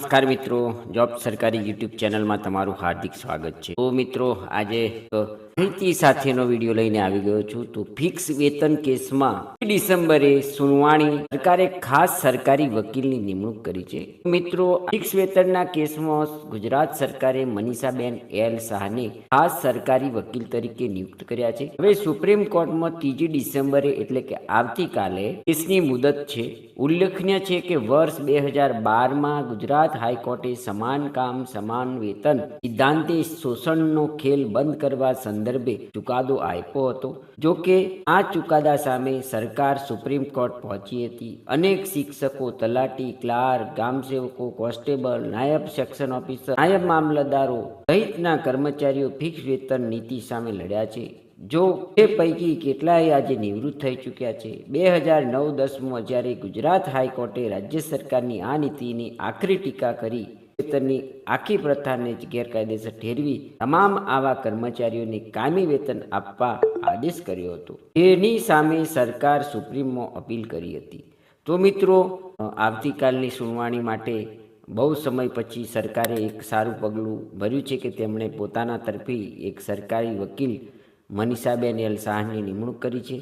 નમસ્કાર મિત્રો જોબ સરકારી યુટ્યુબ ચેનલમાં તમારું હાર્દિક સ્વાગત છે. તો મિત્રો આજે માહિતી સાથેનો વીડિયો લઈને આવી ગયો છું. તો ફિક્સ વેતન કેસમાં ડિસેમ્બરે સુનવાણી સરકારે ખાસ સરકારી વકીલની નિમણૂક કરી છે. મિત્રો, ફિક્સ વેતનના કેસમાં ગુજરાત સરકારે મનીષાબેન એલ શાહને ખાસ સરકારી વકીલ તરીકે નિયુક્ત કર્યા છે. હવે સુપ્રીમ કોર્ટમાં ત્રીજી ડિસેમ્બરે એટલે કે આવતીકાલે કેસની મુદત છે. ઉલ્લેખનીય છે કે વર્ષ બે હજાર બારમાં ગુજરાત હાઈકોર્ટે સમાન કામ, સમાન વેતન સિદ્ધાંતે શોષણનો ખેલ બંધ કરવા સંદર્ભે ચુકાદો આપ્યો હતો. જો કે, આ ચુકાદા સામે સરકાર સુપ્રીમ કોર્ટ પહોંચી હતી. અનેક શિક્ષકો, તલાટી, ક્લાર્ક, ગામસેવકો, કોન્સ્ટેબલ, નાયબ સેક્શન ઓફિસર, નાયબ મામલતદારો સહિતના કર્મચારીઓ ફિક્સ વેતન નીતિ સામે લડ્યા છે. જો એ પૈકી કેટલાય આજે નિવૃત્ત થઈ ચૂક્યા છે. બે હજાર નવ દસમાં જ્યારે ગુજરાત હાઈકોર્ટે રાજ્ય સરકારની આ નીતિની આખરી ટીકા કરી વેતનની આખી પ્રથાને જ ગેરકાયદેસર ઠેરવી તમામ આવા કર્મચારીઓને કાયમી વેતન આપવા આદેશ કર્યો હતો. તેની સામે સરકાર સુપ્રીમમાં અપીલ કરી હતી. તો મિત્રો આવતીકાલની સુનાવણી માટે બહુ સમય પછી સરકારે એક સારું પગલું ભર્યું છે કે તેમણે પોતાના તરફી એક સરકારી વકીલ મનીષાબેન એલ શાહની નિમણૂક કરી છે.